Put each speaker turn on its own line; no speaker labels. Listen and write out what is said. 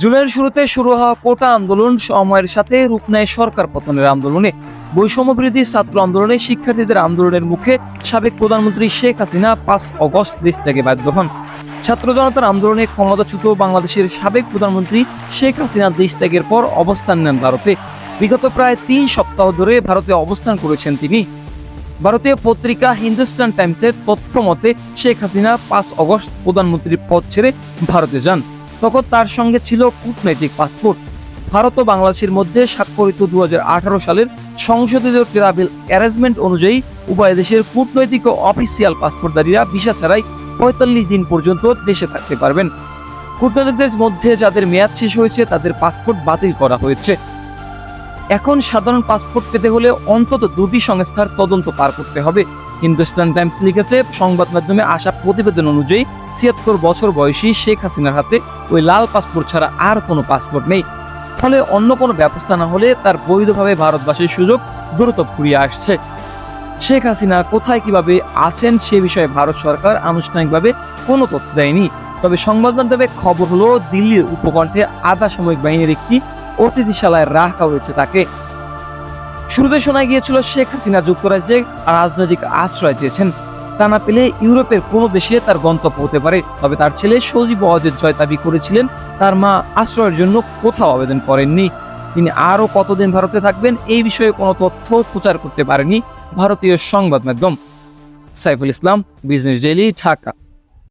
জুলাইয়ের শুরুতে শুরু হওয়া কোটা আন্দোলন সময়ের সাথে রূপ নেয় সরকার পতনের আন্দোলনে। বৈষম্য বিরোধী ছাত্র আন্দোলনে শিক্ষার্থীদের আন্দোলনের মুখে সাবেক প্রধানমন্ত্রী শেখ হাসিনা পাঁচ অগস্ট দেশ থেকে বাধ্য হন। ছাত্র জনতার আন্দোলনে ক্ষমতাচ্যুত বাংলাদেশের সাবেক প্রধানমন্ত্রী শেখ হাসিনা দেশ ত্যাগের পর অবস্থান নেন ভারতে। বিগত প্রায় তিন সপ্তাহ ধরে ভারতে অবস্থান করেছেন তিনি। ভারতীয় পত্রিকা হিন্দুস্তান টাইমসের তথ্য মতে শেখ হাসিনা পাঁচ অগস্ট প্রধানমন্ত্রীর পদ ছেড়ে ভারতে যান। তখন তার সঙ্গে ছিল কূটনৈতিক পাসপোর্ট। ভারত ও বাংলাদেশের মধ্যে স্বাক্ষরিত দু হাজার আঠারো সালের সংশোধিত ট্রাভেল অ্যারেঞ্জমেন্ট অনুযায়ী উভয় দেশের কূটনৈতিক ও অফিসিয়াল পাসপোর্টধারীরা ভিসা ছাড়াই পঁয়তাল্লিশ দিন পর্যন্ত দেশে থাকতে পারবেন। কূটনৈতিকদের মধ্যে যাদের মেয়াদ শেষ হয়েছে, তাদের পাসপোর্ট বাতিল করা হয়েছে। এখন সাধারণ পাসপোর্ট পেতে হলে অন্তত দুটি সংস্থার তদন্ত পার করতে হবে। হিন্দুস্তান টাইমস লিখেছে, সংবাদ মাধ্যমে আসা প্রতিবেদন অনুযায়ী ছিয়াত্তর বছর বয়সী শেখ হাসিনার হাতে ওই লাল পাসপোর্ট ছাড়া আর কোনো পাসপোর্ট নেই। ফলে অন্য কোনো ব্যবস্থা না হলে তার বৈধভাবে ভারতবাসীর সুযোগ দ্রুত ফুরিয়ে আসছে। শেখ হাসিনা কোথায় কীভাবে আছেন সে বিষয়ে ভারত সরকার আনুষ্ঠানিকভাবে কোনো তথ্য দেয়নি। তবে সংবাদ মাধ্যমে খবর হলো, দিল্লির উপকণ্ঠে আধা সামরিক বাহিনীর একটি অতিথিশালায় রাখা হয়েছে তাকে। শুরুতে শোনা গিয়েছিল শেখ হাসিনা যুক্তরাজ্যে রাজনৈতিক আশ্রয় চেয়েছেন। তা না পেলে ইউরোপের কোনো দেশে তার গন্তব্য হতে পারে। তবে তার ছেলে সজীব ওয়াজেদ জয় দাবি করেছিলেন, তার মা আশ্রয়ের জন্য কোথাও আবেদন করেননি। তিনি আরও কতদিন ভারতে থাকবেন এই বিষয়ে কোনো তথ্য প্রচার করতে পারেনি ভারতীয় সংবাদ মাধ্যম। Saiful Islam, business daily, Dhaka.